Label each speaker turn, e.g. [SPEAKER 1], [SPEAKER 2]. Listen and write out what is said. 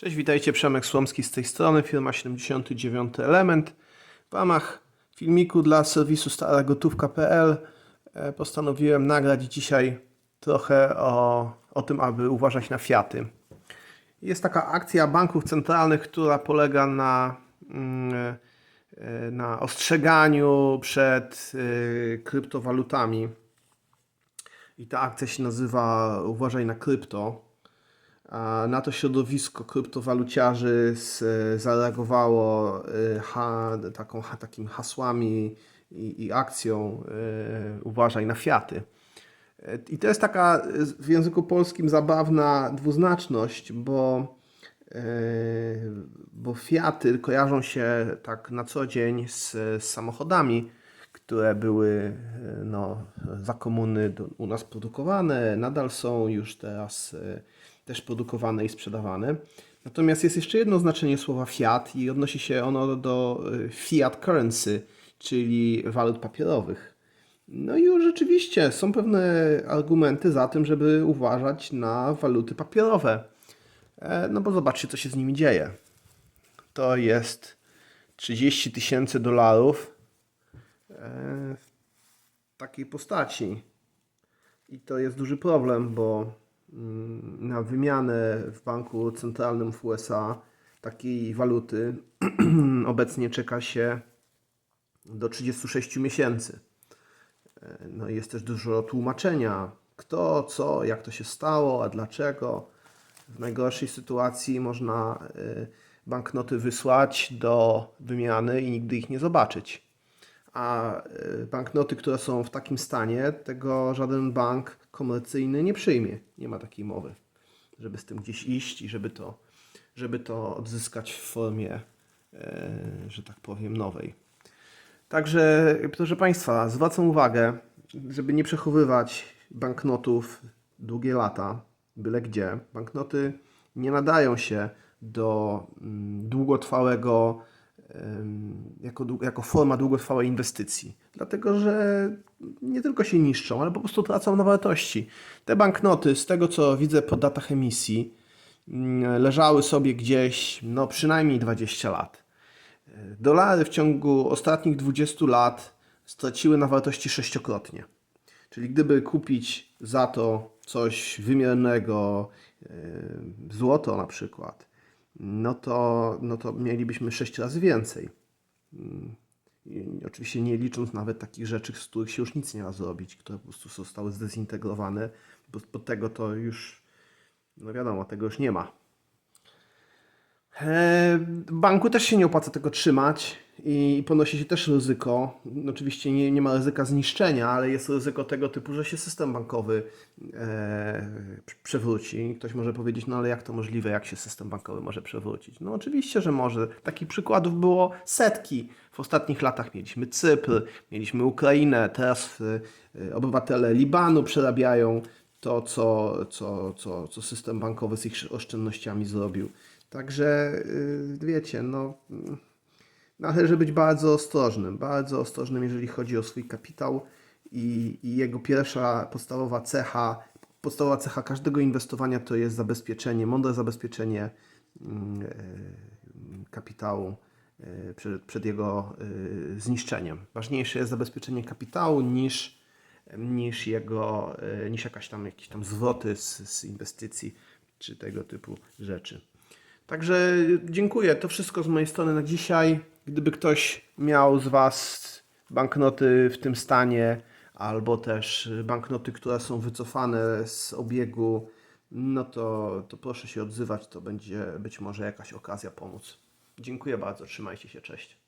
[SPEAKER 1] Cześć, witajcie, Przemek Słomski z tej strony, firma 79 Element. W ramach filmiku dla serwisu staragotówka.pl e, postanowiłem nagrać dzisiaj trochę o, o tym, aby uważać na fiaty. Jest taka akcja banków centralnych, która polega na, mm, e, na ostrzeganiu przed e, kryptowalutami. I ta akcja się nazywa Uważaj na krypto. Na to środowisko kryptowaluciarzy z, zareagowało y, ha, taką, ha, takim hasłami i, i akcją y, Uważaj na Fiaty. I to jest taka w języku polskim zabawna dwuznaczność, bo, y, bo Fiaty kojarzą się tak na co dzień z, z samochodami, które były no, za komuny do, u nas produkowane, nadal są już teraz y, też produkowane i sprzedawane. Natomiast jest jeszcze jedno znaczenie słowa fiat i odnosi się ono do y, fiat currency, czyli walut papierowych. No i już rzeczywiście są pewne argumenty za tym, żeby uważać na waluty papierowe. E, No bo zobaczcie, co się z nimi dzieje. To jest 30 tysięcy dolarów e, w takiej postaci. I to jest duży problem, bo na wymianę w banku centralnym w USA takiej waluty obecnie czeka się do 36 miesięcy. E, No jest też dużo tłumaczenia, kto, co, jak to się stało, a dlaczego. W najgorszej sytuacji można e, banknoty wysłać do wymiany i nigdy ich nie zobaczyć. A e, banknoty, które są w takim stanie, tego żaden bank komercyjny nie przyjmie. Nie ma takiej mowy, żeby z tym gdzieś iść i żeby to, żeby to odzyskać w formie, e, że tak powiem, nowej. Także, proszę Państwa, zwracam uwagę, żeby nie przechowywać banknotów długie lata, byle gdzie. Banknoty nie nadają się do mm, długotrwałego, jako, jako forma długotrwałej inwestycji. Dlatego, że nie tylko się niszczą, ale po prostu tracą na wartości. Te banknoty, z tego co widzę po datach emisji, mm, leżały sobie gdzieś no przynajmniej 20 lat. Dolary w ciągu ostatnich 20 lat straciły na wartości sześciokrotnie. Czyli gdyby kupić za to coś wymiernego, e, złoto na przykład, no to, no to mielibyśmy 6 razy więcej. Mm, I oczywiście nie licząc nawet takich rzeczy, z których się już nic nie da zrobić, które po prostu zostały zdezintegrowane, bo, bo tego to już, no wiadomo, tego już nie ma. E, Banku też się nie opłaca tego trzymać i ponosi się też ryzyko. Oczywiście nie, nie ma ryzyka zniszczenia, ale jest ryzyko tego typu, że się system bankowy e, przewróci. Ktoś może powiedzieć, no ale jak to możliwe, jak się system bankowy może przewrócić? No oczywiście, że może. Takich przykładów było setki. W ostatnich latach mieliśmy Cypr, mieliśmy Ukrainę, teraz e, obywatele Libanu przerabiają to, co, co, co, co system bankowy z ich oszczędnościami zrobił. Także yy, wiecie, no mm, należy być bardzo ostrożnym, bardzo ostrożnym, jeżeli chodzi o swój kapitał i, i jego pierwsza podstawowa cecha, podstawowa cecha każdego inwestowania to jest zabezpieczenie, mądre zabezpieczenie mm, yy, kapitału yy, przed, przed jego zniszczeniem. Ważniejsze jest zabezpieczenie kapitału niż niż jego, niż jakaś tam, jakieś tam zwroty z, z inwestycji czy tego typu rzeczy. Także dziękuję. To wszystko z mojej strony na dzisiaj. Gdyby ktoś miał z Was banknoty w tym stanie, albo też banknoty, które są wycofane z obiegu, no to, to proszę się odzywać. To będzie być może jakaś okazja pomóc. Dziękuję bardzo. Trzymajcie się. Cześć.